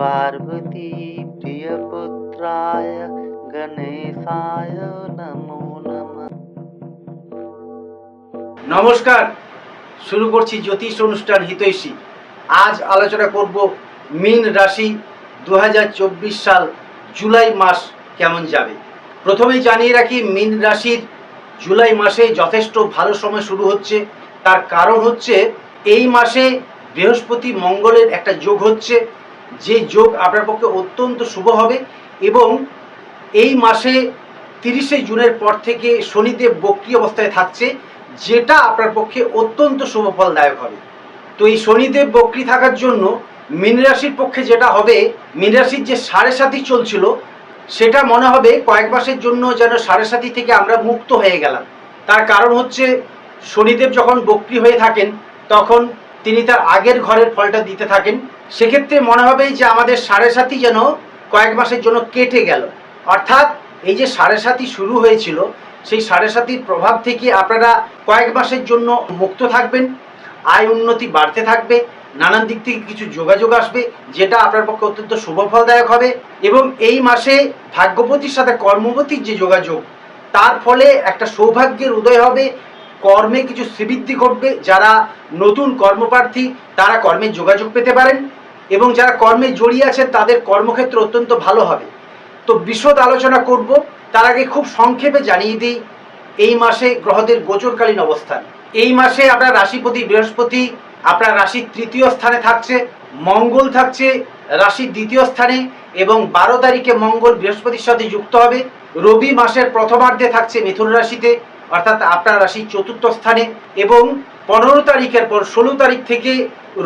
पार्वती प्रियपुत्राय गणेशाय नमो नमः নমস্কার শুরু করছি জ্যোতিষ অনুষ্ঠান হিতৈষী আজ আলোচনা করব মীন রাশি দু সাল জুলাই মাস কেমন যাবে প্রথমেই জানিয়ে রাখি মীন রাশির জুলাই মাসে যথেষ্ট ভালো সময় শুরু হচ্ছে তার কারণ হচ্ছে এই মাসে বৃহস্পতি মঙ্গলের একটা যোগ হচ্ছে যে যোগ আপনার পক্ষে অত্যন্ত শুভ হবে এবং এই মাসে তিরিশে জুনের পর থেকে শনিদেব বক্রি অবস্থায় থাকছে, যেটা আপনার পক্ষে অত্যন্ত শুভ ফলদায়ক হবে। তো এই শনিদেব বক্রি থাকার জন্য মীন রাশির পক্ষে যেটা হবে, মীন রাশির যে সাড়ে সাথী চলছিল, সেটা মনে হবে কয়েক মাসের জন্য যেন সাড়ে সাথী থেকে আমরা মুক্ত হয়ে গেলাম। তার কারণ হচ্ছে শনিদেব যখন বক্রি হয়ে থাকেন, তখন তিনি তার আগের ঘরের ফলটা দিতে থাকেন। সেক্ষেত্রে মনে হবে যে আমাদের সাড়ে সাথী যেন কয়েক মাসের জন্য কেটে গেল। অর্থাৎ এই যে সাড়ে সাথী শুরু হয়েছিল, সেই সাড়ে সাতির প্রভাব থেকে আপনারা কয়েক মাসের জন্য মুক্ত থাকবেন, আয় উন্নতি বাড়তে থাকবে, নানান দিক থেকে কিছু যোগাযোগ আসবে, যেটা আপনার পক্ষে অত্যন্ত শুভ ফলদায়ক হবে এবং এই মাসে ভাগ্যবতীর সাথে কর্মবতীর যে যোগাযোগ, তার ফলে একটা সৌভাগ্যের উদয় হবে, কর্মে কিছু শ্রীবৃদ্ধি ঘটবে, যারা নতুন কর্মপ্রার্থী, তারা কর্মের যোগাযোগ পেতে পারেন। এবং যারা কর্মে জড়িয়ে আছেন, তাদের কর্মক্ষেত্র অত্যন্ত ভালো হবে। তো বিশদ আলোচনা করব। তার আগে খুব সংক্ষেপে জানিয়ে দিই, এই মাসে গ্রহদের গোচরকালীন অবস্থান। এই মাসে আপনার রাশিপতি বৃহস্পতি, আপনার রাশির তৃতীয় স্থানে থাকছে, মঙ্গল থাকছে রাশির দ্বিতীয় স্থানে, এবং বারো তারিখে মঙ্গল বৃহস্পতির সাথে যুক্ত হবে। রবি মাসের প্রথমার্ধে থাকছে মিথুন রাশিতে, অর্থাৎ আপনার রাশির চতুর্থ স্থানে, এবং পনেরো তারিখের পর ষোলো তারিখ থেকে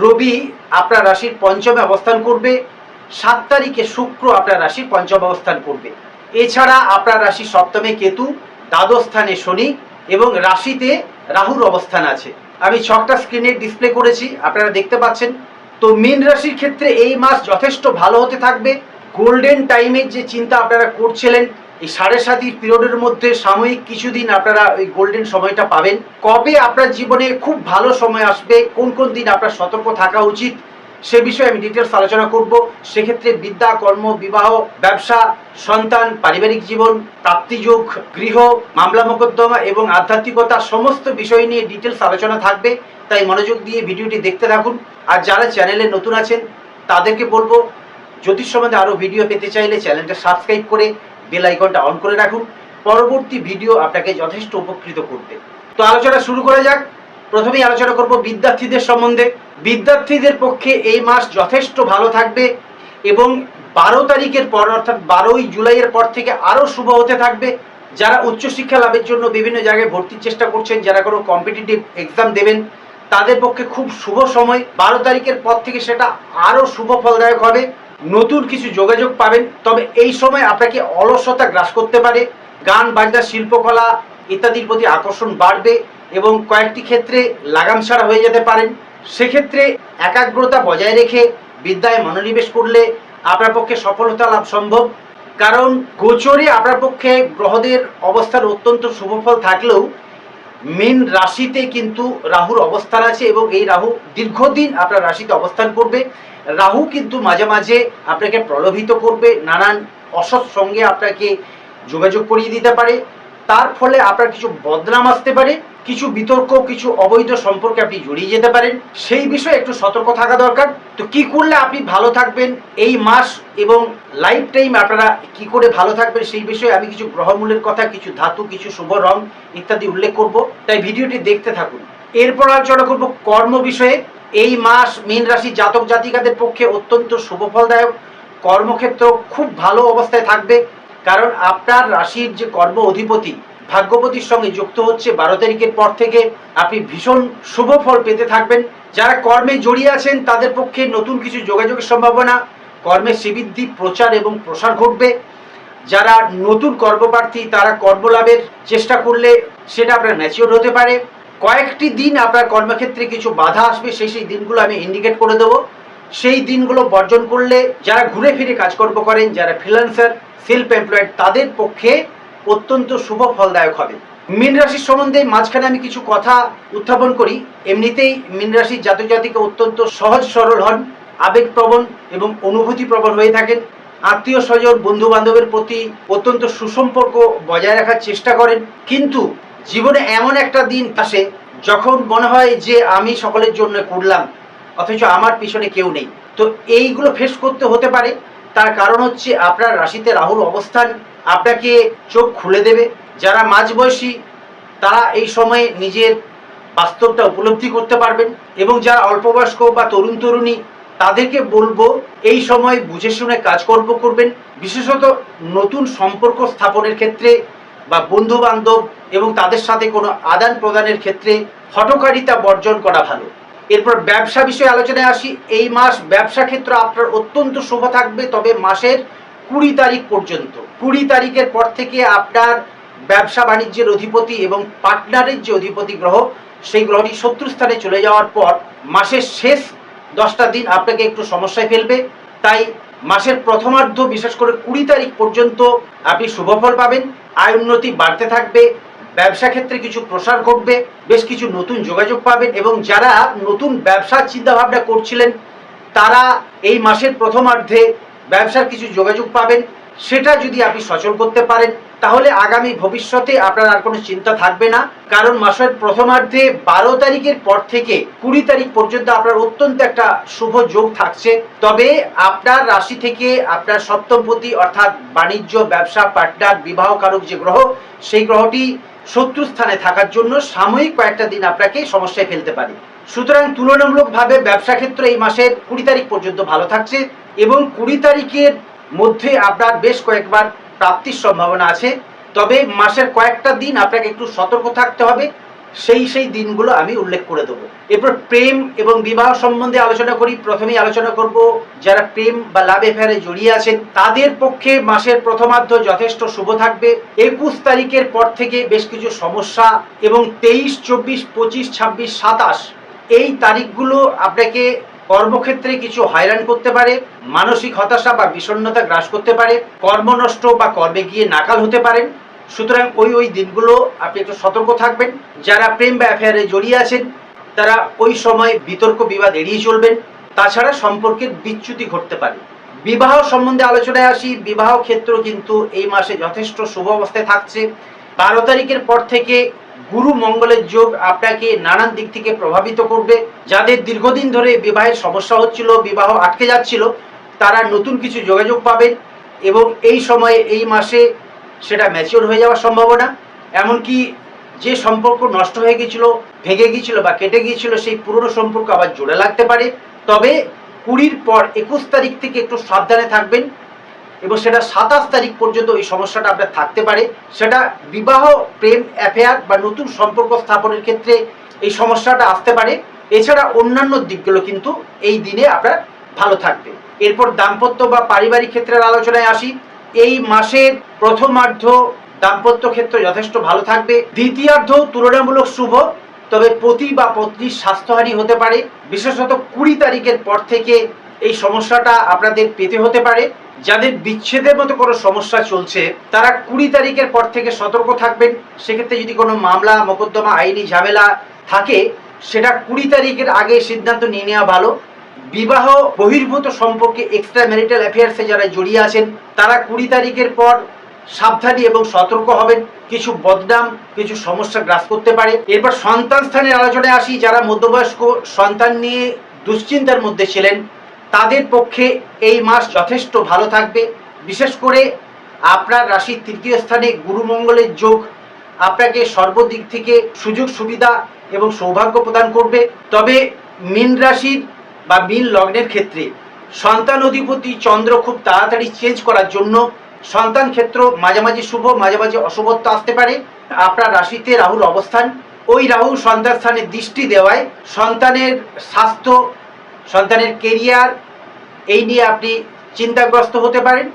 রবি আপনার রাশির পঞ্চমে অবস্থান করবে। সাত তারিখে শুক্র আপনার রাশির পঞ্চম অবস্থান করবে। এছাড়া আপনার রাশি সপ্তমে কেতু, দ্বাদশ স্থানে শনি এবং রাশিতে রাহুর অবস্থান আছে। আমি ছকটা স্ক্রিনে ডিসপ্লে করেছি, আপনারা দেখতে পাচ্ছেন। তো মীন রাশির ক্ষেত্রে এই মাস যথেষ্ট ভালো হতে থাকবে। গোল্ডেন টাইমের যে চিন্তা আপনারা করছিলেন এই সাড়ে সাতির পিরিয়ডের মধ্যে সাময়িক কিছুদিন আপনারা ওই গোল্ডেন সময়টা পাবেন। কবে আপনার জীবনে খুব ভালো সময় আসবে, কোন কোন দিন আপনার সতর্ক থাকা উচিত, সে বিষয়ে আমি ডিটেলস আলোচনা করব। সেক্ষেত্রে বিদ্যা, কর্ম, বিবাহ, ব্যবসা, সন্তান, পারিবারিক জীবন, প্রাপ্তিযোগ, গৃহ, মামলা মোকদ্দমা এবং আধ্যাত্মিকতা সমস্ত বিষয় নিয়ে ডিটেলস আলোচনা থাকবে। তাই মনোযোগ দিয়ে ভিডিওটি দেখতে থাকুন। আর যারা চ্যানেলে নতুন আছেন, তাদেরকে বলব, জ্যোতিষ সম্বন্ধে আরও ভিডিও পেতে চাইলে চ্যানেলটা সাবস্ক্রাইব করে বেল আইকনটা অন করে রাখুন। পরবর্তী ভিডিও আপনাকে যথেষ্ট উপকৃত করবে। তো আলোচনা শুরু করা যাক। প্রথমেই আলোচনা করব বিদ্যার্থীদের সম্বন্ধে। বিদ্যার্থীদের পক্ষে এই মাস যথেষ্ট ভালো থাকবে এবং বারো তারিখের পর, অর্থাৎ বারোই জুলাইয়ের পর থেকে আরও শুভ হতে থাকবে। যারা উচ্চশিক্ষা লাভের জন্য বিভিন্ন জায়গায় ভর্তির চেষ্টা করছেন, যারা কোনো কম্পিটিটিভ এক্সাম দেবেন, তাদের পক্ষে খুব শুভ সময়। বারো তারিখের পর থেকে সেটা আরও শুভ ফলদায়ক হবে। নতুন কিছু যোগাযোগ পাবেন। তবে এই সময় আপনাকে অলসতা গ্রাস করতে পারে। গান, বাজনা, শিল্পকলা ইত্যাদির প্রতি আকর্ষণ বাড়বে এবং কয়েকটি ক্ষেত্রে লাগাম ছাড়া হয়ে যেতে পারেন। সেক্ষেত্রে একাগ্রতা বজায় রেখে বিদ্যায় মনোনিবেশ করলে আপনার পক্ষে সফলতা লাভ সম্ভব। কারণ গোচরে আপনার পক্ষে গ্রহদের অবস্থার অত্যন্ত শুভফল থাকলেও মীন রাশিতে কিন্তু রাহুর অবস্থান আছে এবং এই রাহু দীর্ঘদিন আপনার রাশিতে অবস্থান করবে। রাহু কিন্তু মাঝে মাঝে আপনাকে প্রলোভিত করবে, নানান অসৎ সঙ্গে আপনাকে যোগাযোগ করিয়ে দিতে পারে। তার ফলে আপনার কিছু বদনাম আসতে পারে, কিছু বিতর্ক, কিছু অবৈধ সম্পর্কে আপনি জড়িয়ে যেতে পারেন। সেই বিষয়ে একটু সতর্ক থাকা দরকার। তো কি করলে আপনি ভালো থাকবেন এই মাস এবং লাইফ টাইম আপনারা কি করে ভালো থাকবেন সেই বিষয়ে আমি কিছু গ্রহমূলের কথা, কিছু ধাতু, কিছু শুভ রং ইত্যাদি উল্লেখ করব। তাই ভিডিওটি দেখতে থাকুন। এরপর আলোচনা করব কর্ম বিষয়ে। এই মাস মীন রাশি জাতক জাতিকাদের পক্ষে অত্যন্ত শুভফলদায়ক। কর্মক্ষেত্র খুব ভালো অবস্থায় থাকবে, কারণ আপনার রাশির যে কর্ম অধিপতি, ভাগ্যপতির সঙ্গে যুক্ত হচ্ছে বারো তারিখের পর থেকে আপনি ভীষণ শুভ ফল পেতে থাকবেন। যারা কর্মে জড়িয়ে আছেন, তাদের পক্ষে নতুন কিছু যোগাযোগের সম্ভাবনা কর্মের শ্রীবৃদ্ধি, প্রচার এবং প্রসার ঘটবে। যারা নতুন কর্মপ্রার্থী, তারা কর্মলাভের চেষ্টা করলে সেটা আপনার ম্যাচিওর হতে পারে। কয়েকটি দিন আপনার কর্মক্ষেত্রে কিছু বাধা আসবে, সেই সেই দিনগুলো আমি ইন্ডিকেট করে দেবো। সেই দিনগুলো বর্জন করলে যারা ঘুরে ফিরে কাজকর্ম করেন, যারা ফ্রিল্যান্সার সেলফ এমপ্লয়েড তাদের পক্ষে অত্যন্ত শুভ ফলদায়ক হবে। মীন রাশির সম্বন্ধে মাঝখানে আমি কিছু কথা উত্থাপন করি। এমনিতেই মীন রাশির জাতক জাতিকে অত্যন্ত সহজ সরল হন, আবেগপ্রবণ এবং অনুভূতিপ্রবণ হয়ে থাকেন। আত্মীয় স্বজন বন্ধু বান্ধবের প্রতি অত্যন্ত সুসম্পর্ক বজায় রাখার চেষ্টা করেন। কিন্তু জীবনে এমন একটা দিন আসে যখন মনে হয় যে আমি সকলের জন্য করলাম, অথচ আমার পিছনে কেউ নেই। তো এইগুলো ফেস করতে হতে পারে। তার কারণ হচ্ছে আপনার রাশিতে রাহুর অবস্থান আপনাকে চোখ খুলে দেবে। যারা মাঝবয়সী তারা এই সময়ে নিজের বাস্তবটা উপলব্ধি করতে পারবেন এবং যারা অল্পবয়স্ক বা তরুণ তরুণী, তাদেরকে বলব এই সময় বুঝে শুনে কাজকর্ম করবেন। বিশেষত নতুন সম্পর্ক স্থাপনের ক্ষেত্রে বা বন্ধু বান্ধব এবং তাদের সাথে কোনো আদান প্রদানের ক্ষেত্রে হটকারিতা বর্জন করা ভালো। এরপর ব্যবসা বিষয়ে আলোচনায় আসি। এই মাস ব্যবসা ক্ষেত্র আপনার অত্যন্ত শুভ থাকবে, তবে মাসের কুড়ি তারিখ পর্যন্ত। কুড়ি তারিখের পর থেকে আপনার ব্যবসা বাণিজ্যের অধিপতি এবং পার্টনারের যে অধিপতি গ্রহ, সেই গ্রহটি শত্রু স্থানে চলে যাওয়ার পর মাসের শেষ দশটা দিন আপনাকে একটু সমস্যায় ফেলবে। তাই মাসের প্রথমার্ধ বিশেষ করে কুড়ি তারিখ পর্যন্ত আপনি শুভফল পাবেন। আয় উন্নতি বাড়তে থাকবে, ব্যবসা ক্ষেত্রে কিছু প্রসার ঘটবে, বেশ কিছু নতুন যোগাযোগ পাবেন এবং যারা নতুন ব্যবসার চিন্তাভাবনা করছিলেন, তারা এই মাসের প্রথমার্ধে ব্যবসার কিছু যোগাযোগ পাবেন। সেটা যদি আপনি সচল করতে পারেন তাহলে আগামী ভবিষ্যতে আপনার আর কোনো চিন্তা থাকবে না। কারণ মাসের প্রথমার্ধে বারো তারিখের পর থেকে কুড়ি তারিখ পর্যন্ত আপনার অত্যন্ত একটা শুভ যোগ থাকছে। তবে আপনার রাশি থেকে আপনার সপ্তমপতি অর্থাৎ বাণিজ্য, ব্যবসা পার্টনার বিবাহ কারক যে গ্রহ, সেই গ্রহটি শত্রু স্থানে থাকার জন্য সাময়িক কয়েকটা দিন আপনাকে সমস্যায় ফেলতে পারে। সুতরাং তুলনামূলকভাবে ব্যবসা ক্ষেত্র এই মাসের কুড়ি তারিখ পর্যন্ত ভালো থাকছে এবং কুড়ি তারিখের মধ্যে আপনার বেশ কয়েকবার প্রাপ্তির সম্ভাবনা আছে। তবে মাসের কয়েকটা দিন আপনাকে একটু সতর্ক থাকতে হবে। সেই সেই দিনগুলো আমি উল্লেখ করে দেবো। এরপর প্রেম এবং বিবাহ সম্বন্ধে আলোচনা করি। প্রথমেই আলোচনা করব যারা প্রেম বা লাভ এফেয়ারে জড়িয়ে আছেন, তাদের পক্ষে মাসের প্রথমার্ধ যথেষ্ট শুভ থাকবে। একুশ তারিখের পর থেকে বেশ কিছু সমস্যা এবং তেইশ, চব্বিশ, পঁচিশ, ছাব্বিশ, সাতাশ এই তারিখগুলো আপনাকে কর্মক্ষেত্রে কিছু হয়রান করতে পারে, মানসিক হতাশা বা বিষণ্ণতা গ্রাস করতে পারে কর্মনষ্ট বা কর্মে গিয়ে নাকাল হতে পারেন। সুতরাং ওই ওই দিনগুলো আপনি একটু সতর্ক থাকবেন। যারা প্রেম বা অ্যাফেয়ারে জড়িয়ে আছেন, তারা ওই সময় বিতর্ক, বিবাদ এড়িয়ে চলবেন। তাছাড়া সম্পর্কের বিচ্যুতি ঘটতে পারে। বিবাহ সম্বন্ধে আলোচনায় আসি, বিবাহ ক্ষেত্র কিন্তু এই মাসে যথেষ্ট শুভ অবস্থায় থাকছে। বারো তারিখের পর থেকে গুরু মঙ্গলের যোগ আপনাকে নানান দিক থেকে প্রভাবিত করবে। যাদের দীর্ঘদিন ধরে বিবাহের সমস্যা হচ্ছিল, বিবাহ আটকে যাচ্ছিল, তারা নতুন কিছু যোগাযোগ পাবেন এবং এই সময়ে, এই মাসে সেটা ম্যাচিওর হয়ে যাওয়ার সম্ভাবনা। এমনকি যে সম্পর্ক নষ্ট হয়ে গিয়েছিল, ভেঙে গিয়েছিল বা কেটে গিয়েছিল, সেই পুরনো সম্পর্ক আবার জোড়া লাগতে পারে। তবে কুড়ির পর একুশ তারিখ থেকে একটু সাবধানে থাকবেন। এবং সেটা সাতাশ তারিখ পর্যন্ত এই সমস্যাটা আপনার থাকতে পারে। সেটা বিবাহ, প্রেম অ্যাফেয়ার বা নতুন সম্পর্ক স্থাপনের ক্ষেত্রে এই সমস্যাটা আসতে পারে। এছাড়া অন্যান্য দিকগুলো কিন্তু এই দিনে আপনার ভালো থাকবে। এরপর দাম্পত্য বা পারিবারিক ক্ষেত্রের আলোচনায় আসি। এই মাসের প্রথমার্ধ দাম্পত্য ক্ষেত্র যথেষ্ট ভালো থাকবে। দ্বিতীয়ার্ধ তুলনামূলক শুভ, তবে পতি বা পত্নীর স্বাস্থ্যহানি হতে পারে। বিশেষত কুড়ি তারিখের পর থেকে এই সমস্যাটা আপনাদের পেতে হতে পারে। যাদের বিচ্ছেদের মতো কোনো সমস্যা চলছে, তারা কুড়ি তারিখের পর থেকে সতর্ক থাকবেন। সেক্ষেত্রে যদি কোনো মামলা, মোকদ্দমা, আইনি ঝামেলা থাকে, সেটা কুড়ি তারিখের আগে সিদ্ধান্ত নিয়ে নেওয়া ভালো। বিবাহ বহির্ভূত সম্পর্কে এক্সট্রা ম্যারিটাল অ্যাফেয়ার্সে যারা জড়িয়ে আছেন, তারা কুড়ি তারিখের পর সাবধানী এবং সতর্ক হবেন। কিছু বদনাম, কিছু সমস্যা গ্রাস করতে পারে। এরপর সন্তান স্থানের আলোচনায় আসি। যারা মধ্যবয়স্ক, সন্তান নিয়ে দুশ্চিন্তার মধ্যে ছিলেন তাদের পক্ষে এই মাস যথেষ্ট ভালো থাকবে। বিশেষ করে আপনার রাশির তৃতীয় স্থানে গুরুমঙ্গলের যোগ আপনাকে সর্বদিক থেকে সুযোগ, সুবিধা এবং সৌভাগ্য প্রদান করবে। তবে মীন রাশির বা মীন লগ্নের ক্ষেত্রে সন্তান অধিপতি চন্দ্র খুব তাড়াতাড়ি চেঞ্জ করার জন্য সন্তান ক্ষেত্র মাঝে মাঝে শুভ মাঝে মাঝে অশুভত্ব আসতে পারে। আপনার রাশিতে রাহুর অবস্থান, ওই রাহু সন্তান স্থানে দৃষ্টি দেওয়ায় সন্তানের স্বাস্থ্য, সন্তানের কেরিয়ার এই নিয়ে আপনি চিন্তাগ্রস্ত হতে পারেন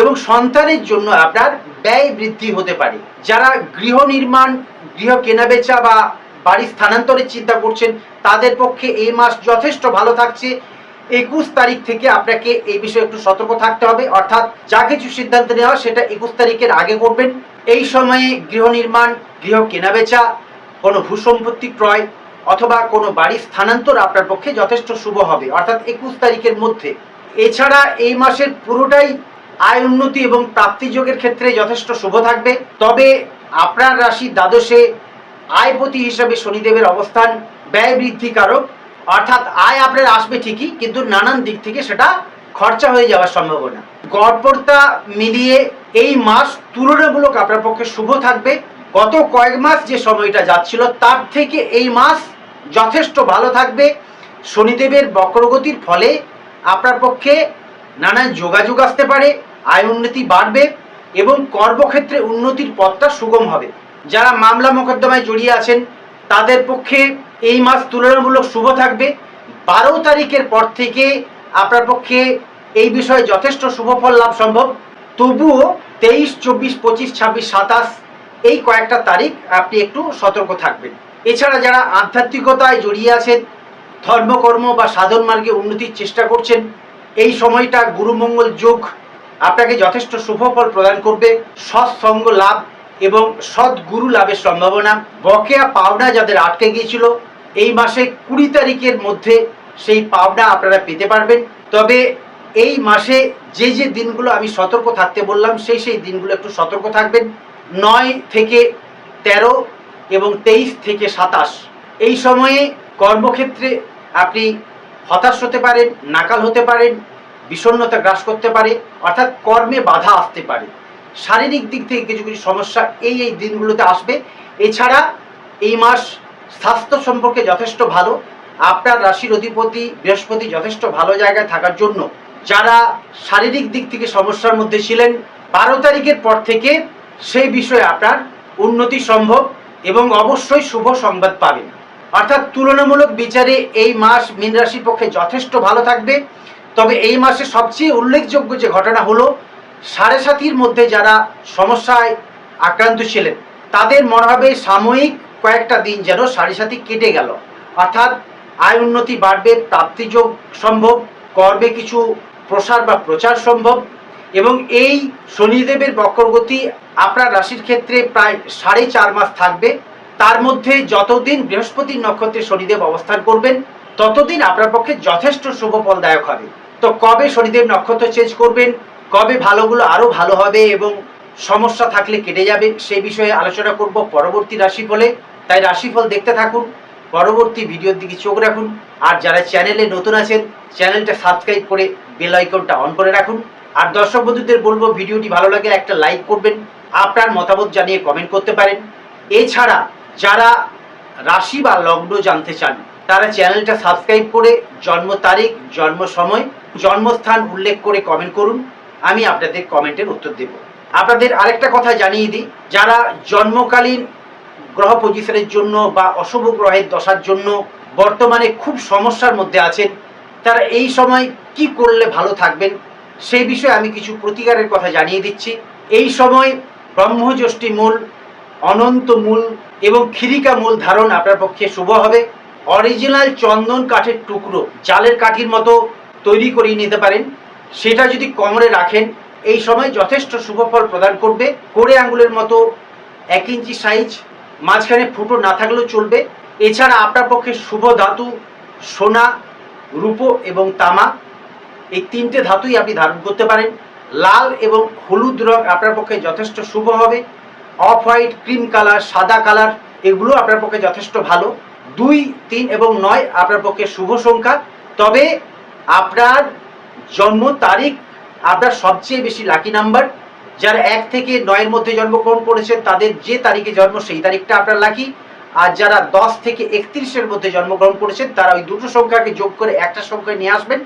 এবং সন্তানের জন্য আপনার ব্যয় বৃদ্ধি হতে পারে। যারা গৃহ নির্মাণ, গৃহ কেনাবেচা বা বাড়ি স্থানান্তরের চিন্তা করছেন, তাদের পক্ষে এই মাস যথেষ্ট ভালো থাকছে। একুশ তারিখ থেকে আপনাকে এই বিষয়ে একটু সতর্ক থাকতে হবে। অর্থাৎ যা কিছু সিদ্ধান্ত নেওয়া, সেটা একুশ তারিখের আগে করবেন। এই সময়ে গৃহ নির্মাণ, গৃহ কেনাবেচা, কোনো ভূসম্পত্তি ক্রয় অথবা কোনো বাড়ির স্থানান্তর আপনার পক্ষে যথেষ্ট শুভ হবে। অর্থাৎ একুশ তারিখের মধ্যে এছাড়া এই মাসের পুরোটাই আয় উন্নতি এবং প্রাপ্তিযোগের ক্ষেত্রে যথেষ্ট শুভ থাকবে। তবে আপনার রাশি দ্বাদশে আয়পতি হিসাবে শনিদেবের অবস্থান ব্যয় বৃদ্ধিকারক। অর্থাৎ আয় আপনার আসবে ঠিকই, কিন্তু নানান দিক থেকে সেটা খরচা হয়ে যাওয়ার সম্ভাবনা। গড়পড়তা মিলিয়ে এই মাস তুলনামূলক আপনার পক্ষে শুভ থাকবে। গত কয়েক মাস যে সময়টা যাচ্ছিল, তার থেকে এই মাস যথেষ্ট ভালো থাকবে। শনিদেবের বক্রগতির ফলে আপনার পক্ষে নানান যোগাযোগ আসতে পারে, আয় উন্নতি বাড়বে এবং কর্মক্ষেত্রে উন্নতির পথটা সুগম হবে। যারা মামলা মোকদ্দমায় জড়িয়ে আছেন, তাদের পক্ষে এই মাস তুলনামূলক শুভ থাকবে। বারো তারিখের পর থেকে আপনার পক্ষে এই বিষয়ে যথেষ্ট শুভ ফল লাভ সম্ভব। তবুও তেইশ, চব্বিশ, পঁচিশ, ছাব্বিশ, সাতাশ এই কয়েকটা তারিখ আপনি একটু সতর্ক থাকবেন। এছাড়া যারা আধ্যাত্মিকতায় জড়িয়ে আছেন ধর্মকর্ম বা সাধন মার্গে উন্নতির চেষ্টা করছেন। এই সময়টা গুরুমঙ্গল যোগ আপনাকে যথেষ্ট শুভ ফল প্রদান করবে। সৎসঙ্গ লাভ এবং সৎ গুরু লাভের সম্ভাবনা। বকেয়া পাওনা যাদের আটকে গিয়েছিল, এই মাসে কুড়ি তারিখের মধ্যে সেই পাওনা আপনারা পেতে পারবেন। তবে এই মাসে যে যে দিনগুলো আমি সতর্ক থাকতে বললাম, সেই সেই দিনগুলো একটু সতর্ক থাকবেন। নয় থেকে তেরো এবং তেইশ থেকে সাতাশ। এই সময়ে কর্মক্ষেত্রে আপনি হতাশ হতে পারেন, নাকাল হতে পারেন, বিষণ্ণতা গ্রাস করতে পারে, অর্থাৎ কর্মে বাধা আসতে পারে। শারীরিক দিক থেকে কিছু কিছু সমস্যা এই এই দিনগুলোতে আসবে। এছাড়া এই মাস স্বাস্থ্য সম্পর্কে যথেষ্ট ভালো। আপনার রাশির অধিপতি বৃহস্পতি যথেষ্ট ভালো জায়গায় থাকার জন্য যারা শারীরিক দিক থেকে সমস্যার মধ্যে ছিলেন, বারো তারিখের পর থেকে সেই বিষয়ে আপনার উন্নতি সম্ভব এবং অবশ্যই শুভ সংবাদ পাবেন। অর্থাৎ তুলনামূলক বিচারে এই মাস মীন রাশির পক্ষে যথেষ্ট ভালো থাকবে। তবে এই মাসে সবচেয়ে উল্লেখযোগ্য যে ঘটনা হলো, সাড়ে সাতির মধ্যে যারা সমস্যায় আক্রান্ত ছিলেন, তাদের মনে হবে সাময়িক কয়েকটা দিন যেন সাড়ে সাতি কেটে গেল। অর্থাৎ আয় উন্নতি বাড়বে প্রাপ্তিযোগ সম্ভব, কর্মে কিছু প্রসার বা প্রচার সম্ভব এবং এই শনিদেবের বক্রগতি আপনার রাশির ক্ষেত্রে প্রায় সাড়ে চার মাস থাকবে। তার মধ্যে যতদিন বৃহস্পতির নক্ষত্রে শনিদেব অবস্থান করবেন, ততদিন আপনার পক্ষে যথেষ্ট শুভ ফলদায়ক হবে। তো কবে শনিদেব নক্ষত্র চেঞ্জ করবেন, কবে ভালোগুলো আরও ভালো হবে এবং সমস্যা থাকলে কেটে যাবে সেই বিষয়ে আলোচনা করব পরবর্তী রাশিফলে। তাই রাশিফল দেখতে থাকুন, পরবর্তী ভিডিওর দিকে চোখ রাখুন, আর যারা চ্যানেলে নতুন আছেন, চ্যানেলটা সাবস্ক্রাইব করে বেল আইকনটা অন করে রাখুন। আর দর্শক বন্ধুদের বলব, ভিডিওটি ভালো লাগলে একটা লাইক করবেন, আপনার মতামত জানিয়ে কমেন্ট করতে পারেন। এছাড়া যারা রাশি বা লগ্ন জানতে চান, তারা চ্যানেলটা সাবস্ক্রাইব করে জন্ম তারিখ, জন্ম সময়, জন্মস্থান উল্লেখ করে কমেন্ট করুন, আমি আপনাদের কমেন্টের উত্তর দেব। আপনাদের আরেকটা কথা জানিয়ে দিই, যারা জন্মকালীন গ্রহ পজিশনের জন্য বা অশুভ গ্রহের দশার জন্য বর্তমানে খুব সমস্যার মধ্যে আছেন, তারা এই সময় কি করলে ভালো থাকবেন, সেই বিষয়ে আমি কিছু প্রতিকারের কথা জানিয়ে দিচ্ছি। এই সময় ব্রহ্মযষ্টি মূল অনন্ত মূল এবং খিরিকা মূল ধারণ আপনার পক্ষে শুভ হবে। অরিজিনাল চন্দন কাঠের টুকরো জালের কাঠির মতো তৈরি করিয়ে নিতে পারেন। সেটা যদি কমরে রাখেন, এই সময় যথেষ্ট শুভ ফল প্রদান করবে। কোড়ে আঙ্গুলের মতো এক ইঞ্চি সাইজ, মাঝখানে ফুটো না থাকলেও চলবে। এছাড়া আপনার পক্ষে শুভ ধাতু, সোনা, রূপো এবং তামা, এই তিনটে ধাতুই আপনি ধারণ করতে পারেন। লাল এবং হলুদ রং আপনার পক্ষে যথেষ্ট শুভ হবে। অফ হোয়াইট, ক্রিম কালার, সাদা কালার, এগুলো আপনার পক্ষে যথেষ্ট ভালো। দুই, তিন এবং নয় আপনার পক্ষে শুভ সংখ্যা। তবে আপনার জন্ম তারিখ আপনার সবচেয়ে বেশি লাকি নাম্বার যারা এক থেকে নয়ের মধ্যে জন্মগ্রহণ করেছেন তাদের যে তারিখে জন্ম, সেই তারিখটা আপনার লাকি আর যারা দশ থেকে একত্রিশের মধ্যে জন্মগ্রহণ করেছেন, তারা ওই দুটো সংখ্যাকে যোগ করে একটা সংখ্যায় নিয়ে আসবেন।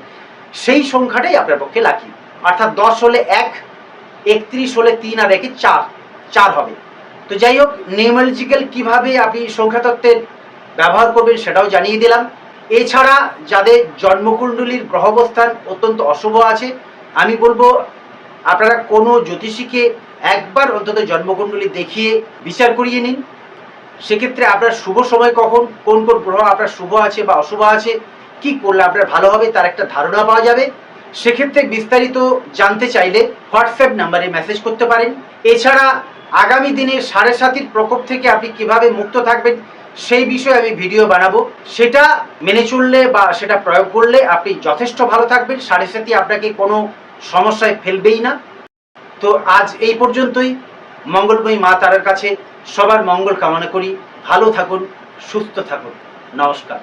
সেই সংখ্যাটাই আপনার পক্ষে লাকি অর্থাৎ দশ হলে এক, একত্রিশ হলে তিন, আর একে চার। চার হবে। তো যাই হোক নিউমালজিক্যাল কীভাবে আপনি সংখ্যাতত্ত্বের ব্যবহার করবেন সেটাও জানিয়ে দিলাম। এছাড়া যাদের জন্মকুণ্ডলীর গ্রহবস্থান অত্যন্ত অশুভ আছে, আমি বলব আপনারা কোনো জ্যোতিষীকে একবার অন্তত জন্মকুণ্ডলী দেখিয়ে বিচার করিয়ে নিন। সেক্ষেত্রে আপনার শুভ সময় কখন, কোন কোন গ্রহ আপনার শুভ আছে বা অশুভ আছে, কি করলে আপনার ভালো হবে তার একটা ধারণা পাওয়া যাবে। সেক্ষেত্রে বিস্তারিত জানতে চাইলে হোয়াটসঅ্যাপ নাম্বারে মেসেজ করতে পারেন। এছাড়া আগামী দিনে সাড়ে সাতির প্রকোপ থেকে আপনি কীভাবে মুক্ত থাকবেন, সেই বিষয়ে আমি ভিডিও বানাবো। সেটা মেনে চললে বা সেটা প্রয়োগ করলে আপনি যথেষ্ট ভালো থাকবেন। সাড়ে সাতি আপনাকে কোনো সমস্যায় ফেলবেই না। তো আজ এই পর্যন্তই। মঙ্গলময়ী মা তারার কাছে সবার মঙ্গল কামনা করি। ভালো থাকুন, সুস্থ থাকুন। নমস্কার।